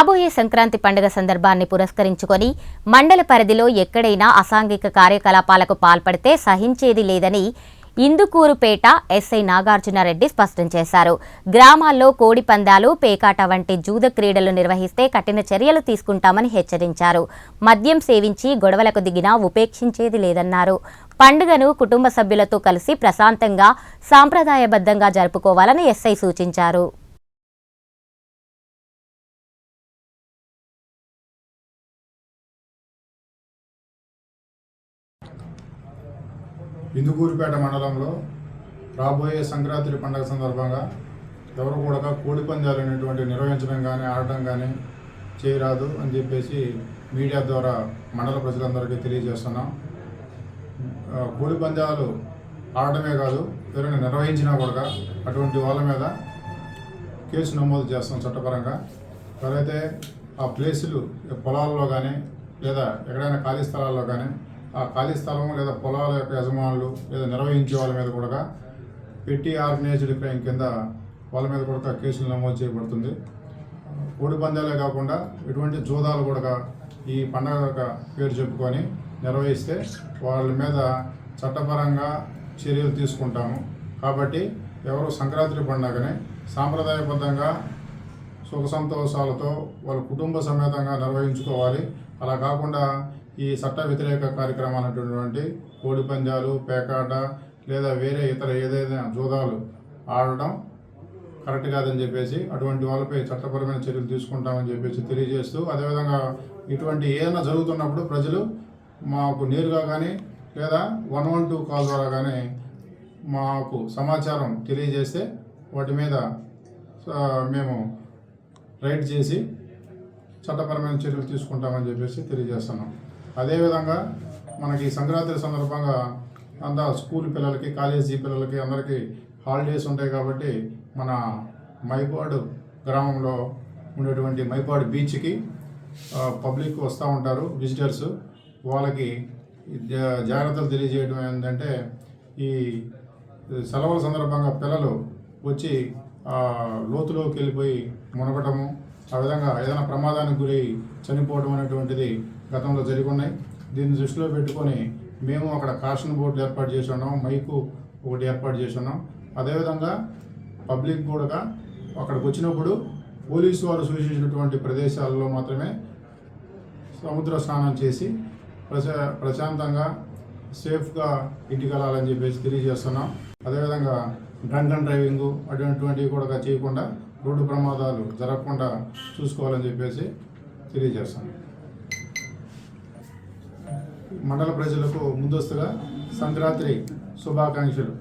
రాబోయే సంక్రాంతి పండుగ సందర్భాన్ని పురస్కరించుకొని మండల పరిధిలో ఎక్కడైనా అసాంఘిక కార్యకలాపాలకు పాల్పడితే సహించేది లేదని ఇందుకూరుపేట ఎస్ఐ నాగార్జునారెడ్డి స్పష్టం చేశారు. గ్రామాల్లో కోడి పందాలు పేకాట వంటి జూద క్రీడలు నిర్వహిస్తే కఠిన చర్యలు తీసుకుంటామని హెచ్చరించారు. మద్యం సేవించి గొడవలకు దిగినా ఉపేక్షించేది లేదన్నారు. పండుగను కుటుంబ సభ్యులతో కలిసి ప్రశాంతంగా సాంప్రదాయబద్ధంగా జరుపుకోవాలని ఎస్ఐ సూచించారు. ఇందుకూరుపేట మండలంలో రాబోయే సంక్రాంతి పండుగ సందర్భంగా ఎవరు కూడా కోడి పందాలు అనేటువంటి నిర్వహించడం కానీ ఆడటం కానీ చేయరాదు అని చెప్పేసి మీడియా ద్వారా మండల ప్రజలందరికీ తెలియజేస్తున్నాం. కోడి పందాలు ఆడటమే కాదు ఎవరైనా నిర్వహించినా కూడా అటువంటి వాళ్ళ మీద కేసు నమోదు చేస్తాం చట్టపరంగా. ఎవరైతే ఆ ప్లేసులు పొలాల్లో కానీ లేదా ఎక్కడైనా ఖాళీ స్థలాల్లో కానీ ఆ ఖాళీ స్థలం లేదా పొలాల యొక్క యజమానులు లేదా నిర్వహించే వాళ్ళ మీద కూడా పెట్టి ఆర్గనైజ్డ్ క్రైమ్ కింద వాళ్ళ మీద కూడా కేసులు నమోదు చేయబడుతుంది. కోడి పందాలే కాకుండా ఇటువంటి జూదాలు కూడా ఈ పండగ యొక్క పేరు చెప్పుకొని నిర్వహిస్తే వాళ్ళ మీద చట్టపరంగా చర్యలు తీసుకుంటాము. కాబట్టి ఎవరు సంక్రాంతి పండగని సాంప్రదాయబద్ధంగా సుఖ సంతోషాలతో వాళ్ళ కుటుంబ సమేతంగా నిర్వహించుకోవాలి. అలా కాకుండా ఈ చట్ట వ్యతిరేక కార్యక్రమాలు అటువంటి కోడి పందాలు పేకాట లేదా వేరే ఇతర ఏదైనా జూదాలు ఆడడం కరెక్ట్ కాదని చెప్పేసి అటువంటి వాళ్ళపై చట్టపరమైన చర్యలు తీసుకుంటామని చెప్పేసి తెలియజేస్తూ అదేవిధంగా ఇటువంటి ఏదైనా జరుగుతున్నప్పుడు ప్రజలు మాకు నేరుగా కానీ లేదా వన్ వన్ టూ కాల్ ద్వారా కానీ మాకు సమాచారం తెలియజేస్తే వాటి మీద మేము రైడ్ చేసి చట్టపరమైన చర్యలు తీసుకుంటామని చెప్పేసి తెలియజేస్తున్నాం. అదేవిధంగా మనకి సంక్రాంతి సందర్భంగా అంతా స్కూల్ పిల్లలకి కాలేజీ పిల్లలకి అందరికీ హాలిడేస్ ఉంటాయి కాబట్టి మన మైపాడు గ్రామంలో ఉండేటువంటి మైపాడు బీచ్కి పబ్లిక్ వస్తూ ఉంటారు విజిటర్స్ వాళ్ళకి జాగ్రత్తలు తెలియజేయడం ఏంటంటే ఈ సెలవుల సందర్భంగా పిల్లలు వచ్చి లోతులోకి వెళ్ళిపోయి మునగటము ఆ విధంగా ఏదైనా ప్రమాదానికి గురై చనిపోవడం అనేటువంటిది గతంలో జరిగి ఉన్నాయి దీన్ని దృష్టిలో పెట్టుకొని మేము అక్కడ కాషన్ బోర్డు ఏర్పాటు చేసి ఉన్నాం మైకు ఒకటి ఏర్పాటు చేసి ఉన్నాం. అదేవిధంగా పబ్లిక్ కూడా అక్కడికి వచ్చినప్పుడు పోలీసు వారు సూచించినటువంటి ప్రదేశాల్లో మాత్రమే సముద్ర స్నానం చేసి ప్రశా ప్రశాంతంగా సేఫ్గా ఇంటికి వెళ్ళాలని చెప్పేసి తెలియజేస్తున్నాం. అదేవిధంగా డ్రంక్ అండ్ డ్రైవింగ్ అటువంటివి కూడా చేయకుండా రోడ్డు ప్రమాదాలు జరగకుండా చూసుకోవాలని చెప్పేసి తెలియజేస్తున్నాం. మండల ప్రజలకు ముందస్తుగా సంక్రాంతి శుభాకాంక్షలు.